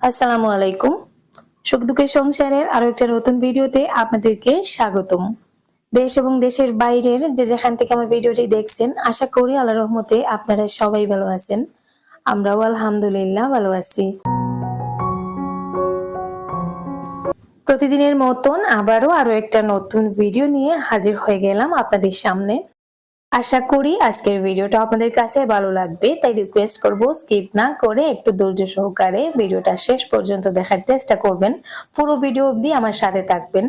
আসসালামু আলাইকুম। সুখ দুঃখের সংসারের আরও একটা নতুন ভিডিওতে আপনাদেরকে স্বাগতম। দেশ এবং দেশের বাইরের যে যেখান থেকে আমার ভিডিওটি দেখছেন, আশা করি আল্লাহ রহমতে আপনারা সবাই ভালো আছেন। আমরাও আলহামদুলিল্লাহ ভালো আছি। প্রতিদিনের মতন আবারও আরও একটা নতুন ভিডিও নিয়ে হাজির হয়ে গেলাম আপনাদের সামনে। আশা করি আজকের ভিডিওটা আপনাদের কাছে ভালো লাগবে, তাই রিকোয়েস্ট করব স্কিপ না করে একটু ধৈর্য সহকারে ভিডিওটা শেষ পর্যন্ত দেখার চেষ্টা করবেন, পুরো ভিডিও অবধি আমার সাথে থাকবেন।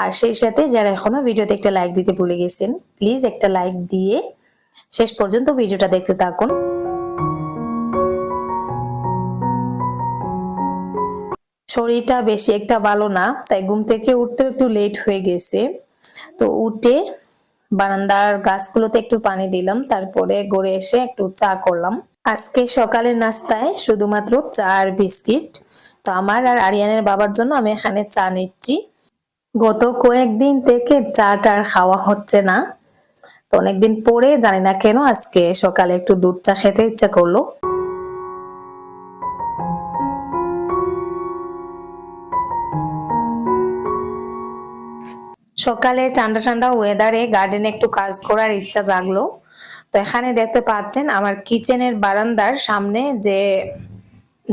আর সেই সাথে যারা এখনও ভিডিওতে একটা লাইক দিতে ভুলে গেছেন প্লিজ একটা লাইক দিয়ে শেষ পর্যন্ত ভিডিওটা দেখতে থাকুন। শরীরটা বেশি একটা ভালো না, তাই ঘুম থেকে উঠতেও একটু লেট হয়ে গেছে। তো উঠে বারান্দার গাছগুলোতে একটু পানি দিলাম, তারপরে গড়ে এসে একটু চা করলাম। আজকে সকালের নাস্তায় শুধুমাত্র চা আর বিস্কিট। তো আমার আর আরিয়ানের বাবার জন্য আমি এখানে চা নিচ্ছি। গত কয়েকদিন থেকে চাটা আর খাওয়া হচ্ছে না। তো অনেকদিন পরে জানি না কেন আজকে সকালে একটু দুধ চা খেতে ইচ্ছা করল। সকালে ঠান্ডা ঠান্ডা ওয়েদারে গার্ডেনে একটু কাজ করার ইচ্ছা জাগলো। তো এখানে দেখতে পাচ্ছেন আমার কিচেনের বারান্দার সামনে যে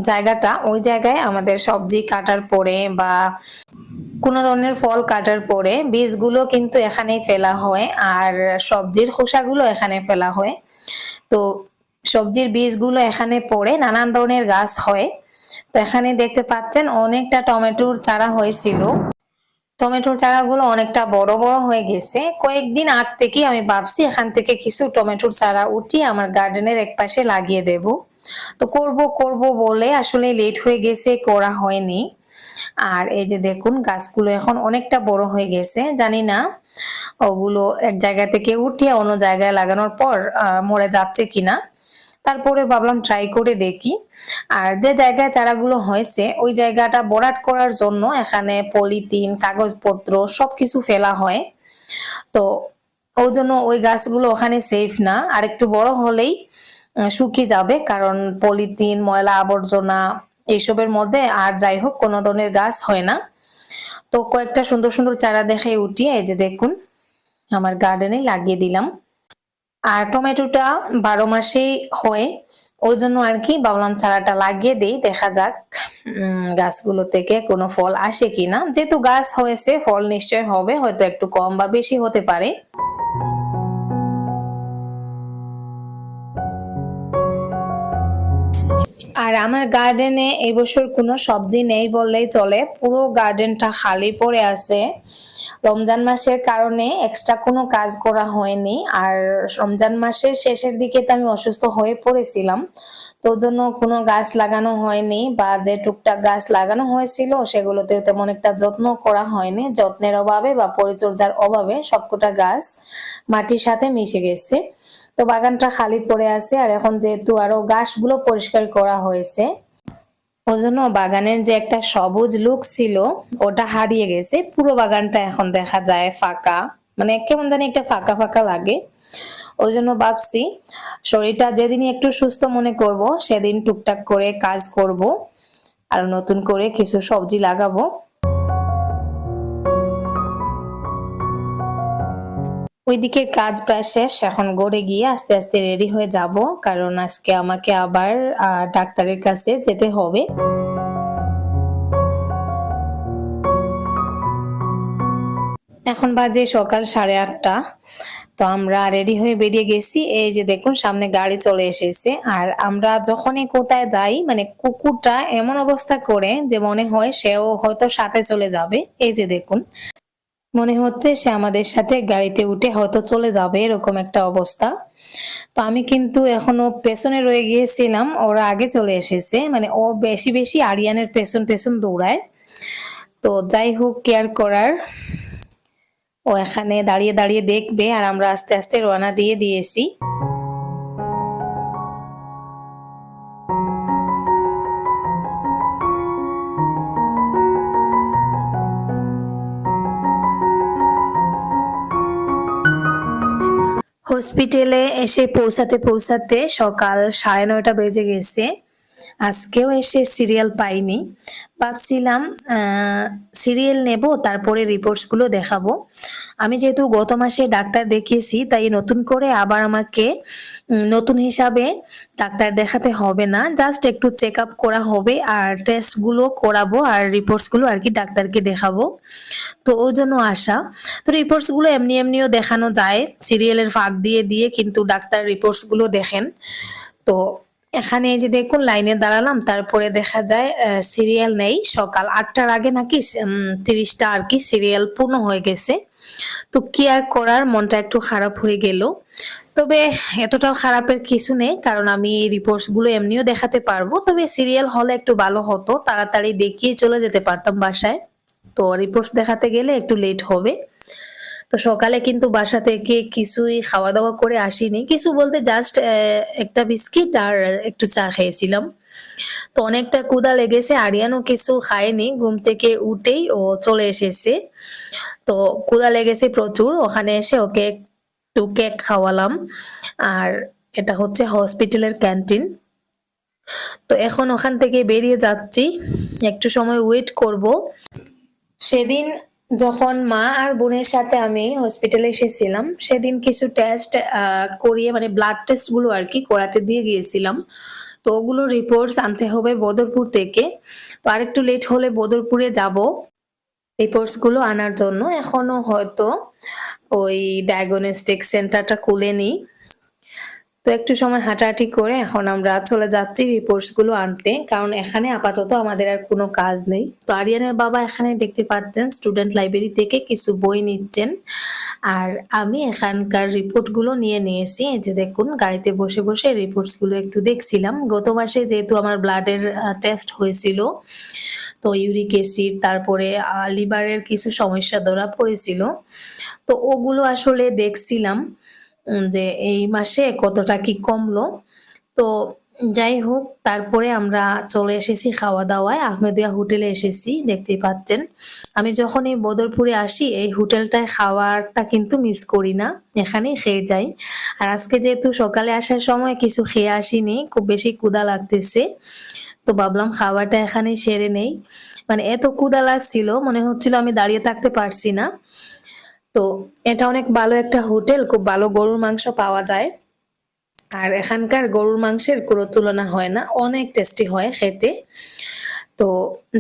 জায়গাটা, ওই জায়গায় আমাদের সবজি কাটার পরে বা কোনো ধরনের ফল কাটার পরে বীজগুলো কিন্তু এখানেই ফেলা হয় আর সবজির খোসাগুলো এখানে ফেলা হয়। তো সবজির বীজগুলো এখানে পড়ে, নানান ধরনের গাছ হয়। তো এখানে দেখতে পাচ্ছেন অনেকটা টমেটোর চারা হয়েছিল। টমেটোর চারাগুলো অনেকটা বড় বড় হয়ে গেছে। কয়েকদিন আগ থেকেই আমি ভাবছি এখান থেকে কিছু টমেটোর চারা উঠিয়ে আমার গার্ডেনের এক পাশে লাগিয়ে দেব। তো করব করব বলে আসলে লেট হয়ে গেছে, করা হয়নি। আর এই যে দেখুন, গাছগুলো এখন অনেকটা বড় হয়ে গেছে। জানি না, ওগুলো এক জায়গা থেকে উঠিয়ে অন্য জায়গায় লাগানোর পর মরে যাচ্ছে কিনা। তারপরে ভাবলাম ট্রাই করে দেখি। আর যে জায়গায় চারাগুলো হয়েছে, ওই জায়গাটা বরাট করার জন্য এখানে পলিথিন, কাগজপত্র সবকিছু ফেলা হয়। তো ওই জন্য ওই গাছগুলো ওখানে সেফ না। আর একটু বড় হলেই শুকিয়ে যাবে। কারণ পলিথিন, ময়লা আবর্জনা এইসবের মধ্যে আর যাই হোক, কোনো ধরনের গাছ হয় না। তো কয়েকটা সুন্দর সুন্দর চারা দেখে উঠিয়ে এই যে দেখুন, আমার গার্ডেনে লাগিয়ে দিলাম। আর টমেটোটা বারো মাসেই হয়। ওই জন্য আর কি ভাবলাম চারাটা লাগিয়ে দিই, দেখা যাক গাছগুলো থেকে কোনো ফল আসে কিনা। যেহেতু গাছ হয়েছে, ফল নিশ্চয় হবে, হয়তো একটু কম বা বেশি হতে পারে। আর আমার গার্ডেনে এই বছর কোনো সবজি নেই বললেই চলে। পুরো গার্ডেনটা খালি পড়ে আছে। রমজান মাসের কারণে এক্সট্রা কোনো কাজ করা হয়নি। আর রমজান মাসের শেষের দিকে তো আমি অসুস্থ হয়ে পড়েছিলাম। তো জন্য কোনো গাছ লাগানো হয়নি বা যে টুকটাক গাছ লাগানো হয়েছিল সেগুলোতে তেমন একটা যত্ন করা হয়নি। যত্নের অভাবে বা পরিচর্যার অভাবে সবকটা গাছ মাটির সাথে মিশে গেছে। তো বাগানটা খালি পড়ে আছে আর এখন যেহেতু আরও গাছগুলো পরিষ্কার করা হয়েছে ওই জন্য বাগানের যে একটা সবুজ লুক ছিল, ওটা হারিয়ে গেছে। পুরো বাগানটা এখন দেখা যায় ফাঁকা মানে কেমন জানি একটা ফাঁকা ফাঁকা লাগে। ওই জন্য ভাবছি, শরীরটা যেদিনই একটু সুস্থ মনে করব, সেদিন টুকটাক করে কাজ করব, আর নতুন করে কিছু সবজি লাগাবো। ওইদিকে কাজ প্রায় শেষ, এখন গড়ে গিয়ে আস্তে আস্তে রেডি হয়ে যাব, কারণ আজকে আমাকে আবার ডাক্তারের কাছে যেতে হবে। এখন বাজে সকাল সাড়ে আটটা, তো আমরা রেডি হয়ে বেরিয়ে গেছি। এই যে দেখুন, সামনে গাড়ি চলে এসেছে, আর আমরা যখনই কোথায় যাই মানে কুকুরটা এমন অবস্থা করে যে মনে হয় সেও হয়তো সাথে চলে যাবে। এই যে দেখুন মনে হচ্ছে সে আমাদের সাথে গাড়িতে উঠে হয়তো চলে যাবে, এরকম একটা অবস্থা। তো আমি কিন্তু এখনও পেছনে রয়ে গিয়েছিলাম, ওরা আগে চলে এসেছে মানে ও বেশি বেশি আরিয়ানের পেছন পেছন দৌড়ায়। তো যাই হোক, কেয়ার করার। ও এখানে দাঁড়িয়ে দাঁড়িয়ে দেখবে, আর আমরা আস্তে আস্তে রওনা দিয়ে দিয়েছি। হসপিটালে এসে পৌঁছাতে পৌঁছাতে সকাল সাড়ে নয়টা বেজে গেছে। আজকেও এসে সিরিয়াল পাইনি। ভাবছিলাম সিরিয়াল নেব, তারপরে রিপোর্টসগুলো দেখাবো। আমি যেহেতু গত মাসে ডাক্তার দেখিয়েছি, তাই নতুন করে আবার আমাকে নতুন হিসাবে ডাক্তার দেখাতে হবে না। জাস্ট একটু চেক আপ করা হবে, আর টেস্টগুলো করাবো, আর রিপোর্টসগুলো আর কি ডাক্তারকে দেখাবো। তো ওই জন্য আসা তো রিপোর্টসগুলো এমনি এমনিও দেখানো যায়। সিরিয়ালের ফাঁক দিয়ে দিয়ে কিন্তু ডাক্তার রিপোর্টসগুলো দেখেন। তো এখানে যে দেখুন, লাইনে দাঁড়ালাম, তারপরে দেখা যায় সিরিয়াল নেই, সকাল আটটার আগে নাকি তিরিশটা আর কি সিরিয়াল পূর্ণ হয়ে গেছে। তো কি আর করার, মনটা একটু খারাপ হয়ে গেল। তবে এতটাও খারাপের কিছু নেই, কারণ আমি রিপোর্টসগুলো এমনিও দেখাতে পারব। তবে সিরিয়াল হলে একটু ভালো হতো, তাড়াতাড়ি দেখিয়ে চলে যেতে পারতাম বাসায়। তো রিপোর্টস দেখাতে গেলে একটু লেট হবে। তো সকালে কিন্তু বাসা থেকে কিছুই খাওয়া দাওয়া করে আসিনি। কিছু বলতে জাস্ট একটা বিস্কিট আর একটু চা খেয়েছিলাম। তো অনেকটা কুদা লেগেছে, আরিয়ানও কিছু খায়নি। ঘুম থেকে উঠেই ও চলে এসেছে। তো কুদা লেগেছে প্রচুর। ওখানে এসে ওকে একটু কেক খাওয়ালাম। আর এটা হচ্ছে হসপিটালের ক্যান্টিন। তো এখন ওখান থেকে বেরিয়ে যাচ্ছি। একটু সময় ওয়েট করব। সেদিন যখন মা আর বোনের সাথে আমি হসপিটালে এসেছিলাম, সেদিন কিছু টেস্ট করিয়ে মানে ব্লাড টেস্টগুলো আর কি করাতে দিয়ে গিয়েছিলাম। তো ওগুলো রিপোর্টস আনতে হবে বদরপুর থেকে। তো আরেকটু লেট হলে বদরপুরে যাব রিপোর্টসগুলো আনার জন্য। এখনও হয়তো ওই ডায়াগনস্টিক সেন্টারটা খুলেনি। তো একটু সময় হাঁটাহাঁটি করে এখন আমরা চলে যাচ্ছি রিপোর্টসগুলো আনতে, কারণ এখানে আপাতত আমাদের আর কোনো কাজ নেই। তো আরিয়ানের বাবা এখানে দেখতে পাচ্ছেন স্টুডেন্ট লাইব্রেরি থেকে কিছু বই নিচ্ছেন। আর আমি এখানকার রিপোর্টগুলো নিয়ে নিয়েছি যে দেখুন, গাড়িতে বসে বসে রিপোর্টসগুলো একটু দেখছিলাম। গত মাসে যেহেতু আমার ব্লাডের টেস্ট হয়েছিল, তো ইউরিক অ্যাসিড তারপরে লিভারের কিছু সমস্যা ধরা পড়েছিল। তো ওগুলো আসলে দেখছিলাম। যে এই মাসে কতটা কি কমলো। তো যাই হোক, তারপরে আমরা চলে এসেছি খাওয়া দাওয়ায় আহমেদিয়া হোটেলে এসেছি, দেখতেই পাচ্ছেন। আমি যখন এই বদরপুরে আসি, এই হোটেলটায় খাওয়ারটা কিন্তু মিস করি না। এখানেই খেয়ে যাই। আর আজকে যেহেতু সকালে আসার সময় কিছু খেয়ে আসিনি, খুব বেশি কুদা লাগতেছে। তো ভাবলাম খাওয়াটা এখানে সেরে নেই। মানে এত কুদা লাগছিল, মনে হচ্ছিল আমি দাঁড়িয়ে থাকতে পারছি না। তো এটা অনেক ভালো একটা হোটেল, খুব ভালো গরুর মাংস পাওয়া যায়। আর এখানকার গরুর মাংসের কোনো তুলনা হয় না, অনেক টেস্টি হয় খেতে। তো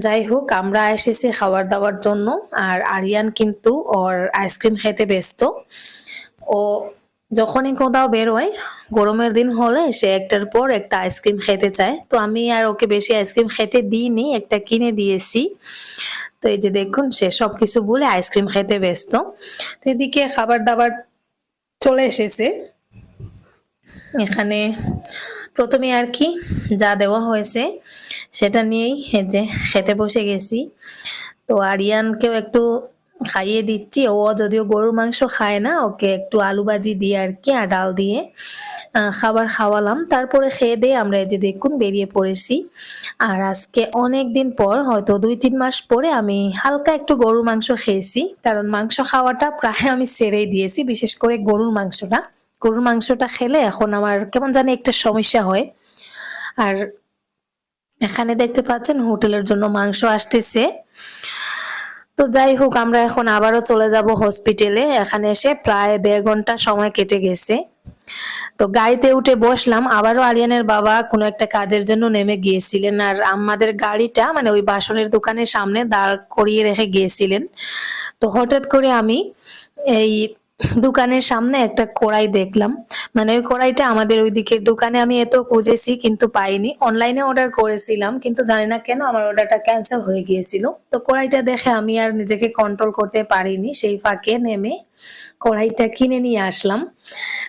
যাই হোক, আমরা এসেছি খাবার দাবার জন্য, আর আরিয়ান কিন্তু ওর আইসক্রিম খেতে ব্যস্ত। ও যখনই কোথাও বেরোয়, গরমের দিন হলে সে একটার পর একটা আইসক্রিম খেতে চায়। তো আমি আর ওকে বেশি আইসক্রিম খেতে দিইনি, একটা কিনে দিয়েছি। তো এই যে দেখুন, সে সব কিছু বলে আইসক্রিম খেতে ব্যস্ত। তো এদিকে খাবার দাবার চলে এসেছে। এখানে প্রথমে আর কি যা দেওয়া হয়েছে, সেটা নিয়েই যে খেতে বসে গেছি। তো আরিয়ানকেও একটু খাইয়ে দিচ্ছি। ও যদিও গরুর মাংস খায় না, ওকে একটু আলু ভাজি দিয়ে আর কি, আর ডাল দিয়ে খাবার খাওয়ালাম। তারপরে খেয়ে দিয়ে আমরা এই যে দেখুন বেরিয়ে পড়েছি। আর আজকে অনেক দিন পর, হয়তো দুই তিন মাস পরে আমি হালকা একটু গরুর মাংস খেয়েছি। কারণ মাংস খাওয়াটা প্রায় আমি ছেড়েই দিয়েছি, বিশেষ করে গরুর মাংসটা। গরুর মাংসটা খেলে এখন আমার কেমন জানি একটা সমস্যা হয়। আর এখানে দেখতে পাচ্ছেন হোটেলের জন্য মাংস আসতেছে। তো যাই হোক, আমরা এখন আবারও চলে যাব হসপিটালে এখানে এসে প্রায় দেড় ঘণ্টা সময় কেটে গেছে। তো গাড়িতে উঠে বসলাম। আবারও আরিয়ানের বাবা কোনো একটা কাজের জন্য নেমে গিয়েছিলেন আর আমাদের গাড়িটা মানে ওই বাসনের দোকানের সামনে দাঁড় করিয়ে রেখে গিয়েছিলেন। তো হঠাৎ করে আমি এই দোকানের সামনে একটা কড়াই দেখলাম। মানে ওই কড়াইটা আমাদের ওই দিকের দোকানে আমি এত খুঁজেছি কিন্তু পাইনি। অনলাইনে অর্ডার করেছিলাম, কিন্তু জানি না কেন আমার অর্ডারটা ক্যান্সেল হয়ে গিয়েছিল। তো কড়াইটা দেখে আমি আর নিজেকে কন্ট্রোল করতে পারিনি। সেই ফাঁকে নেমে কড়াইটা কিনে নিয়ে আসলাম।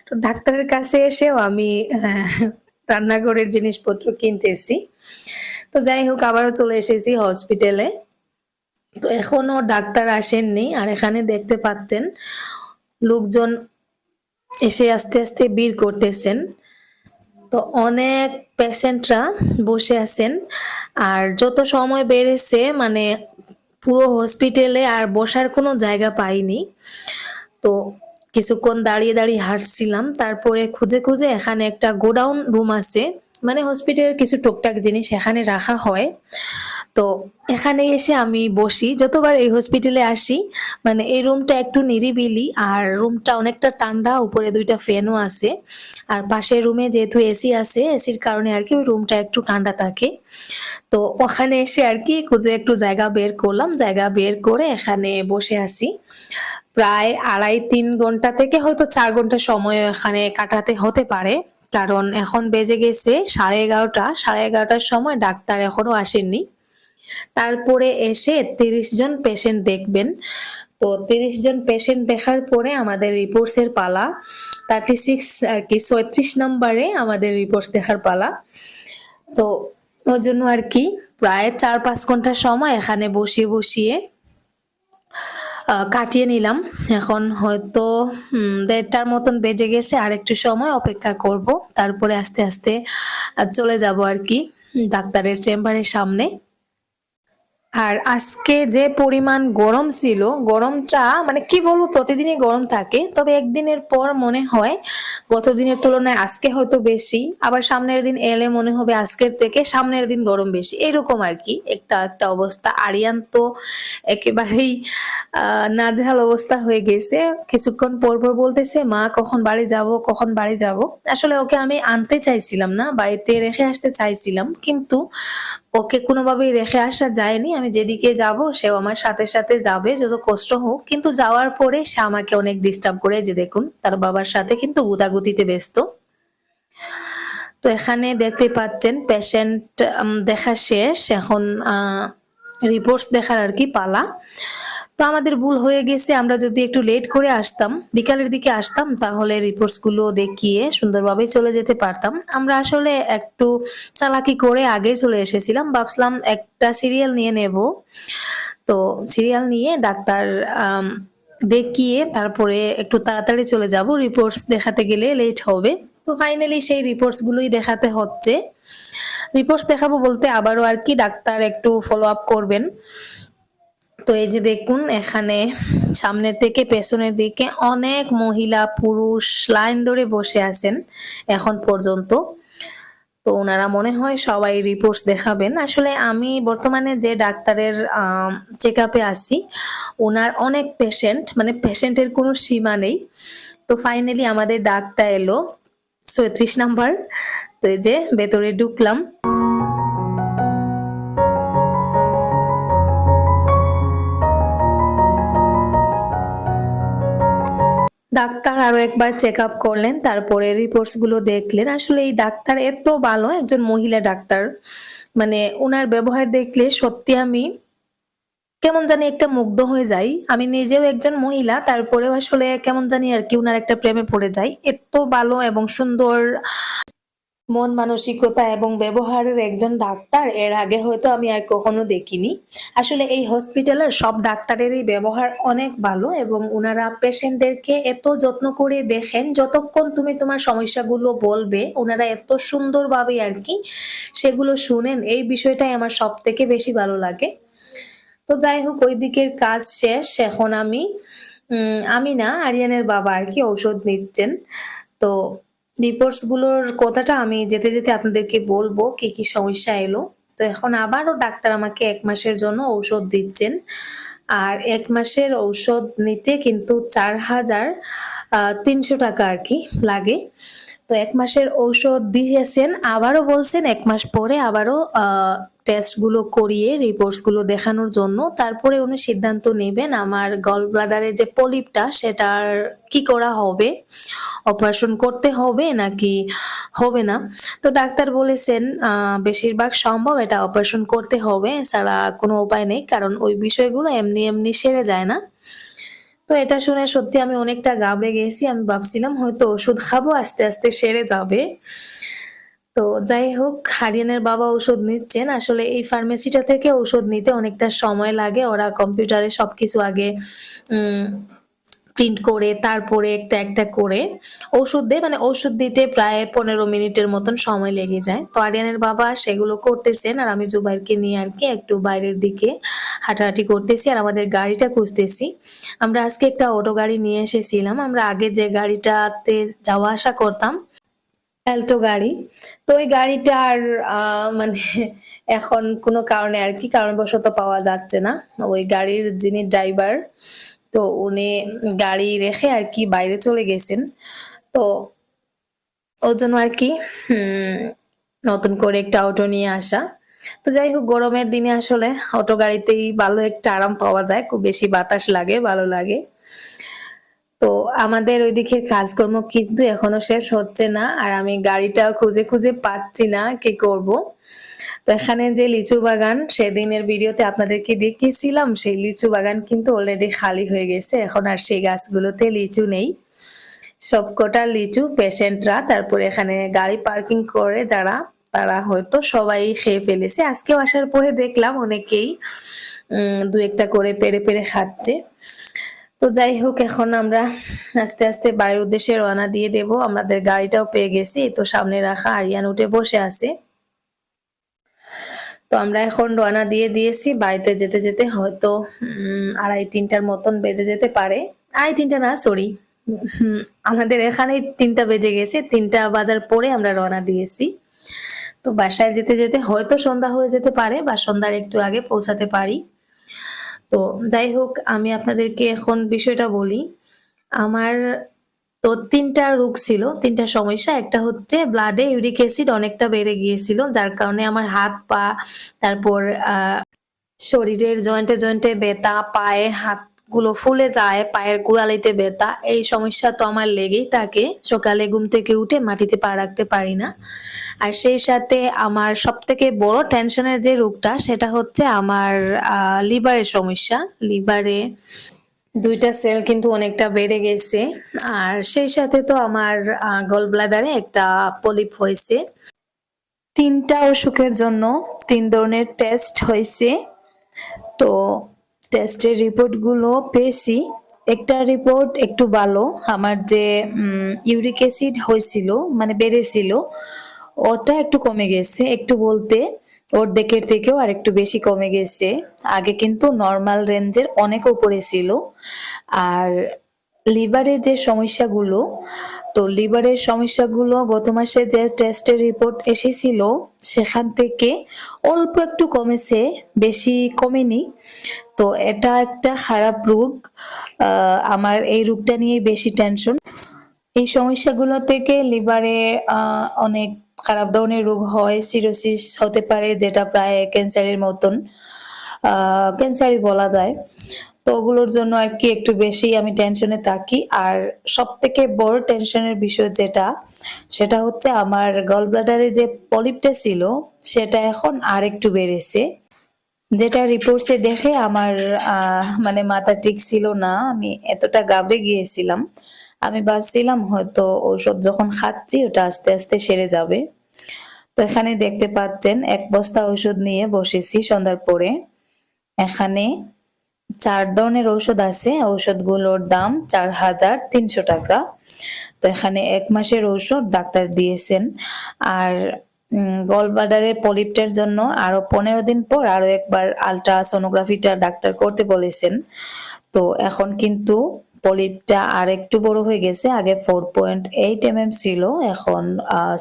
তো ডাক্তারের কাছে এসেও আমি রান্নাঘরের জিনিসপত্র কিনতেছি। তো যাই হোক, আবারও চলে এসেছি হসপিটালে তো এখনও ডাক্তার আসেননি, আর এখানে দেখতে পাচ্ছেন লোকজন এসে আস্তে আস্তে ভিড় করতেছেন। তো অনেক পেশেন্টরা বসে আছেন। আর যত সময় বেড়েছে মানে পুরো হসপিটালে আর বসার কোনো জায়গা পাইনি। তো কিছুক্ষণ দাঁড়িয়ে দাঁড়িয়ে হাঁটছিলাম। তারপরে খুঁজে খুঁজে এখানে একটা গোডাউন রুম আছে। মানে হসপিটালের কিছু টুকটাক জিনিস এখানে রাখা হয়। তো এখানে এসে আমি বসি। যতবার এই হসপিটালে আসি মানে এই রুমটা একটু নিরিবিলি আর রুমটা অনেকটা ঠান্ডা, উপরে দুইটা ফ্যানও আছে। আর পাশের রুমে যেহেতু এসি আছে এসির কারণে আর কি ওই রুমটা একটু ঠান্ডা থাকে। তো ওখানে এসে আর কি খুঁজে একটু জায়গা বের করলাম। জায়গা বের করে এখানে বসে আছি। প্রায় আড়াই তিন ঘণ্টা থেকে হয়তো চার ঘণ্টা সময় এখানে কাটাতে হতে পারে। কারণ এখন বেজে গেছে সাড়ে এগারোটা। সাড়ে এগারোটার সময় ডাক্তার এখনও আসেননি। তারপরে এসে তিরিশ জন পেশেন্ট দেখবেন। তো তিরিশ জন পেশেন্ট দেখার পরে আমাদের রিপোর্টস এর পালা। থার্টি সিক্স আর কি, ছয়ত্রিশ নম্বরে আমাদের রিপোর্টস দেখার পালা। তো ওর জন্য আর কি, প্রায় চার পাঁচ ঘণ্টা সময় এখানে বসিয়ে বসিয়ে কাটিয়ে নিলাম। এখন হয়তো দেড়টার মতন বেজে গেছে, আর একটু সময় অপেক্ষা করব। তারপরে আস্তে আস্তে চলে যাব আর কি, ডাক্তারের চেম্বারের সামনে। আর আজকে যে পরিমাণ গরম ছিল, গরমটা মানে কি বলব, প্রতিদিনই গরম থাকে, তবে একদিনের পর মনে হয় গত দিনের তুলনায় আজকে হয়তো বেশি, আবার সামনের দিন এলে মনে হবে আজকের থেকে সামনের দিন গরম বেশি। এরকম আর কি, একটা একটা অবস্থা। আরিয়ান তো একেবারেই নাজেহাল অবস্থা হয়ে গেছে। কিছুক্ষণ পর পর বলতেছে, মা, কখন বাড়ি যাব, কখন বাড়ি যাব? আসলে ওকে আমি আনতে চাইছিলাম না, বাড়িতে রেখে আসতে চাইছিলাম, কিন্তু ওকে কোনোভাবেই রেখে আসা যায়নি। আমি যেদিকে যাব, সেও আমার সাথে সাথে যাবে, যত কষ্ট হোক। কিন্তু যাওয়ার পরে সে আমাকে অনেক ডিস্টার্ব করে যে দেখুন, তার বাবার সাথে কিন্তু গুদাগুতিতে ব্যস্ত। তো এখানে দেখতে পাচ্ছেন পেশেন্ট দেখা শেষ। এখন রিপোর্টস দেখার আর কি পালা। তো আমাদের ভুল হয়ে গেছে, আমরা যদি একটু লেট করে আসতাম, বিকালের দিকে আসতাম, তাহলে রিপোর্টসগুলো দেখিয়ে সুন্দরভাবে চলে যেতে পারতাম। আমরা আসলে একটু চালাকি করে আগে চলে এসেছিলাম, ভাবছিলাম একটা সিরিয়াল নিয়ে নেব। তো সিরিয়াল নিয়ে ডাক্তার দেখিয়ে তারপরে একটু তাড়াতাড়ি চলে যাব রিপোর্টস দেখাতে গেলে লেট হবে। তো ফাইনালি সেই রিপোর্টস গুলোই দেখাতে হচ্ছে। রিপোর্টস দেখাবো বলতে আবারও আর কি, ডাক্তার একটু ফলো আপ করবেন। তো এই যে দেখুন, এখানে সামনের থেকে পেছনের দিকে অনেক মহিলা, পুরুষ লাইন ধরে বসে আছেন এখন পর্যন্ত। তো ওনারা মনে হয় সবাই রিপোর্টস দেখাবেন। আসলে আমি বর্তমানে যে ডাক্তারের চেক আপে আছি, ওনার অনেক পেশেন্ট মানে পেশেন্টের কোনো সীমা নেই। তো ফাইনালি আমাদের ডাকটা এলো, ছয়ত্রিশ নাম্বার। তো এই যে ভেতরে ঢুকলাম। ডাক্তার আরও একবার চেক আপ করলেন, তারপরে রিপোর্টসগুলো দেখলেন। আসলে এই ডাক্তার এত ভালো, একজন মহিলা ডাক্তার। মানে ওনার ব্যবহার দেখলে সত্যি আমি কেমন জানি একটা মুগ্ধ হয়ে যাই। আমি নিজেও একজন মহিলা, তারপরেও আসলে কেমন জানি আর কি ওনার একটা প্রেমে পড়ে যাই। এত ভালো এবং সুন্দর মন মানসিকতা এবং ব্যবহারের একজন ডাক্তার, এর আগে হয়তো আমি আর কখনো দেখিনি। আসলে এই হসপিটালের সব ডাক্তারেরই ব্যবহার অনেক ভালো এবং ওনারা পেশেন্টদেরকে এত যত্ন করে দেখেন, যতক্ষণ তুমি তোমার সমস্যাগুলো বলবে ওনারা এত সুন্দরভাবে আর কি সেগুলো শুনেন। এই বিষয়টাই আমার সব থেকে বেশি ভালো লাগে। তো যাই হোক, ওই দিকের কাজ শেষ। এখন আমি আমি না, আরিয়ানের বাবা আর কি ঔষধ নিচ্ছেন। তো রিপোর্টসগুলোর কথাটা আমি যেতে যেতে আপনাদেরকে বলব, কি কি সমস্যা এলো। তো এখন আবারও ডাক্তার আমাকে এক মাসের জন্য ঔষধ দিচ্ছেন। আর এক মাসের ঔষধ নিতে কিন্তু চার হাজার তিনশো টাকা আর কি লাগে। তো এক মাসের ঔষধ দিয়েছেন, আবারও বলছেন এক মাস পরে আবারও টেস্টগুলো করিয়ে রিপোর্টসগুলো দেখানোর জন্য। তারপরে উনি সিদ্ধান্ত নেবেন আমার গল ব্লাডারে যে পলিপটা সেটার কি করা হবে? অপারেশন করতে হবে নাকি হবে না? তো ডাক্তার বলেছেন বেশিরভাগ সম্ভব এটা অপারেশন করতে হবে ছাড়া কোনো উপায় নেই, কারণ ওই বিষয়গুলো এমনি এমনি সেরে যায় না। তো এটা শুনে সত্যি আমি অনেকটা গাবড়ে গেছি, আমি ভাবছিলাম হয়তো ওষুধ খাব, আস্তে আস্তে সেরে যাবে। তো যাই হোক, হারিয়ানের বাবা ওষুধ নিচ্ছেন। আসলে এই ফার্মেসিটা থেকে ওষুধ নিতে অনেকটা সময় লাগে। ওরা কম্পিউটারে সবকিছু আগে প্রিন্ট করে, তারপরে একটা একটা করে ওষুধ দেয়। মানে ওষুধ দিতে প্রায় পনেরো মিনিটের মতন সময় লেগে যায়। তো আরিয়ানের বাবা সেগুলো করতেছেন আর আমি জুবাইরকে নিয়ে আর কি একটু বাইরের দিকে হাঁটাহাঁটি করতেছি আর আমাদের গাড়িটা খুঁজতেছি। আমরা আজকে একটা অটো গাড়ি নিয়ে এসেছিলাম। আমরা আগে যে গাড়িটাতে যাওয়া আসা করতাম অ্যাল্টো গাড়ি। তো ওই গাড়িটার মানে এখন কোনো কারণে আর কি কারণবশত পাওয়া যাচ্ছে না। ওই গাড়ির যিনি ড্রাইভার তো উনি গাড়ি রেখে আর কি বাইরে চলে গেছেন। তো ওর জন্য আর কি নতুন করে একটা অটো নিয়ে আসা। তো যাই হোক, গরমের দিনে আসলে অটো গাড়িতেই ভালো একটা আরাম পাওয়া যায়, খুব বেশি বাতাস লাগে, ভালো লাগে। তো আমাদের ওইদিকে কাজকর্ম কিন্তু এখনও শেষ হচ্ছে না, আর আমি গাড়িটা খুঁজে খুঁজে পাচ্ছি না, কি করব। তো এখানে যে লিচু বাগান, সেদিনের ভিডিওতে আপনাদেরকে দেখিয়েছিলাম, সেই লিচু বাগান কিন্তু অলরেডি খালি হয়ে গেছে। এখন আর সেই গাছগুলোতে লিচু নেই। সবকটা লিচু পেশেন্টরা, তারপরে এখানে গাড়ি পার্কিং করে যারা, তারা হয়তো সবাই খেয়ে ফেলেছে। আজকেও আসার পরে দেখলাম অনেকেই দু একটা করে পেরে পেরে খাচ্ছে। তো যাই হোক, এখন আমরা আস্তে আস্তে বাড়ির উদ্দেশ্যে রওনা দিয়ে দেব। আমাদের গাড়িটাও পেয়ে গেছি। তো সামনে রাখা আরিয়ান উঠে বসে আছে। তো আমরা এখন রওনা দিয়ে দিয়েছি। বাড়িতে যেতে যেতে হয়তো আড়াই তিনটার মতন বেজে যেতে পারে। আড়াই তিনটা না সরি আমাদের এখানে তিনটা বেজে গেছে। তিনটা বাজার পরে আমরা রওনা দিয়েছি। তো বাসায় যেতে যেতে হয়তো সন্ধ্যা হয়ে যেতে পারে বা সন্ধ্যার একটু আগে পৌঁছাতে পারি। তো যাই হোক, আমি আপনাদেরকে এখন বিষয়টা বলি। আমার তো তিনটা রোগ ছিল, তিনটা সমস্যা। একটা হচ্ছে ব্লাডে ইউরিক অ্যাসিড অনেকটা বেড়ে গিয়েছিল, যার কারণে আমার হাত পা, তারপর শরীরের জয়েন্টে জয়েন্টে ব্যথা, পায়ে হাতগুলো ফুলে যায়, পায়ের গোড়ালিতে ব্যথা, এই সমস্যা তো আমার লেগেই থাকে। সকালে ঘুম থেকে উঠে মাটিতে পা রাখতে পারি না। আর সেই সাথে আমার সব থেকে বড় টেনশনের যে রোগটা, সেটা হচ্ছে আমার লিভারের সমস্যা। লিভারে দুইটা সেল কিন্তু অনেকটা বেড়ে গেছে। আর সেই সাথে তো আমার গল ব্লাডারে একটা পলিপ হয়েছে। তিনটা অসুখের জন্য তিন ধরনের টেস্ট হয়েছে। তো টেস্টের রিপোর্টগুলো পেয়েছি। একটা রিপোর্ট একটু ভালো, আমার যে ইউরিক অ্যাসিড হয়েছিল মানে বেড়েছিল, ওটা একটু কমে গেছে, একটু বলতে। ওর দিকের থেকেও আর একটু বেশি কমে গেছে। আগে কিন্তু নর্মাল রেঞ্জের অনেক উপরে ছিল। আর লিভারের যে সমস্যাগুলো, তো লিভারের সমস্যাগুলো গত মাসে যে টেস্টের রিপোর্ট এসেছিল, সেখান থেকে অল্প একটু কমেছে, বেশি কমেনি। তো এটা একটা খারাপ রোগ। আমার এই রোগটা নিয়ে বেশি টেনশন এই সমস্যাগুলো থেকে লিভারে অনেক খারাপ ধরনের রোগ হয় সিরোসিস হতে পারে, যেটা প্রায় ক্যান্সারের মতন। ক্যান্সারই বলা যায়। তো ওগুলোর জন্য আর কি একটু বেশি আমি টেনশনে থাকি। আর সব থেকে বড় টেনশনের বিষয় যেটা, সেটা হচ্ছে আমার গল ব্লাডারে যে পলিপটা ছিল, সেটা এখন আর একটু বেড়েছে। যেটা রিপোর্টসে দেখে আমার মানে মাথা ঠিক ছিল না, আমি এতটা গাবড়ে গিয়েছিলাম। আমি ভাবছিলাম হয়তো ঔষধ যখন খাচ্ছি, ওটা আস্তে আস্তে সেরে যাবে। তো এখানে দেখতে পাচ্ছেন, এক বস্তা ওষুধ নিয়ে বসেছি সন্ধ্যার পরে। এখানে চার ধরনের ঔষধ আছে। ঔষধগুলোর দাম চার হাজার তিনশো টাকা। তো এখানে এক মাসের ঔষধ ডাক্তার দিয়েছেন। আর গলব্লাডারের পলিপটার জন্য আরও পনেরো দিন পর আরও একবার আলট্রাসোনোগ্রাফিটা ডাক্তার করতে বলেছেন। তো এখন কিন্তু পলিপটা আর একটু বড় হয়ে গেছে, আগে ফোর পয়েন্ট এইট এম ছিল, এখন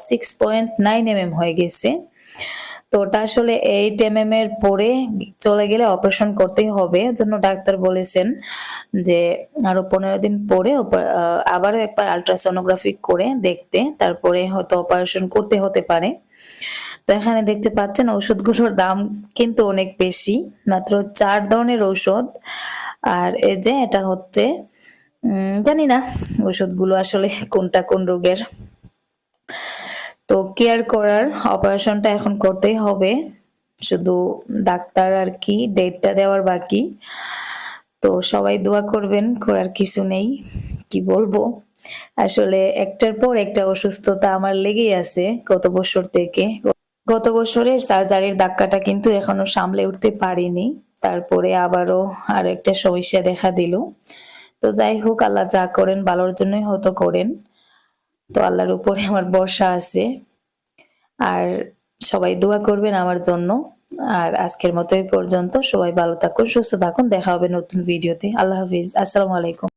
সিক্স পয়েন্ট নাইন এম হয়ে গেছে। তো ওটা আসলে এইট এম এর পরে চলে গেলে অপারেশন করতেই হবে। জন্য ডাক্তার বলেছেন যে, আরও পনেরো দিন পরে আবারও একবার আলট্রাসোনোগ্রাফি করে দেখতে, তারপরে হয়তো অপারেশন করতে হতে পারে। তো এখানে দেখতে পাচ্ছেন ওষুধগুলোর দাম কিন্তু অনেক বেশি, মাত্র চার ধরনের ঔষধ। আর এই যে, এটা হচ্ছে জানি না ওষুধগুলো আসলে কোনটা কোন রোগের। তো কেয়ার করার অপারেশনটা এখন করতেই হবে। শুধু ডাক্তার আর কি ডেটটা দেওয়ার বাকি। তো সবাই দোয়া করবেন, করার কিছু নেই, কি বলব? আসলে একটার পর একটা অসুস্থতা আমার লেগেই আছে গত বছর থেকে। গত বছরের সার্জারির ধাক্কাটা কিন্তু এখনও সামলে উঠতে পারিনি। তারপরে আবারও আরও একটা সমস্যা দেখা দিল। তো যাই হোক, আল্লাহ যা করেন, ভালোর জন্যই হয়তো করেন। তো আল্লাহর উপরে আমার বর্ষা আছে। আর সবাই দোয়া করবেন আমার জন্য। আর আজকের মতো এই পর্যন্ত। সবাই ভালো থাকুন, সুস্থ থাকুন। দেখা হবে নতুন ভিডিওতে। আল্লাহ হাফিজ। আসসালামু আলাইকুম।